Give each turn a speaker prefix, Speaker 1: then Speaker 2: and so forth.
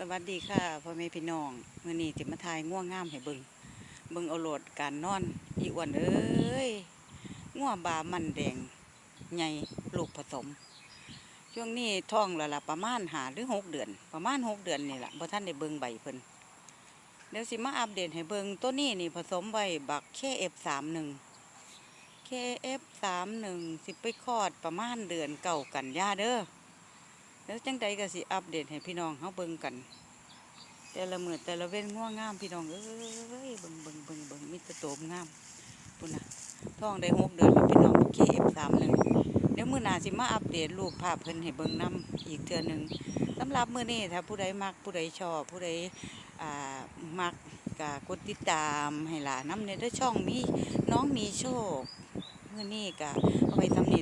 Speaker 1: สวัสดีค่ะพ่อแม่พี่น้องมื้อนี้สิมาทายง่วงง่ามให้เบิงเบิงเอาโหลดการนอน อีอ้วนเอ้ยง่วงบามันแดงใหญ่ลูกผสม ช่วงนี้ท้องล้วล่ะประมาณหาหรือหกเดือน ประมาณหกเดือนนี่แหละบ่ท่านได้เบิงใบเพิ่นเดี๋ยวสิมาอัปเดตให้เบิงตัวนี้นี่ผสมไว้บัก KF31 KF31 สิไปคลอดประมาณเดือนเก่ากันยาเด้อ แล้วจังใดก็สิอัปเดตให้พี่น้องเฮาเบิ่งกัน แต่ละมือแต่ละเว้นง่วงงามพี่น้องเอ้ยเบิ่งเบิ่งเบิ่งเบิ่งมีแต่โตมงามพุ่นน่ะท้องได้หกเดือนแล้วพี่น้อง KF31 เดี๋ยวมือหน้าสิมาอัปเดตรูปภาพเพิ่นให้เบิ่งนํอีกเทื่อหนึงสำหรับมือนี้ถ้าผู้ใดมักผู้ใดชอบผู้ใดอ่ามักก็กดติดตามให้หลานนำในเด้อช่องมีน้องมีโชคมือนี้ก็เอาไว้สำ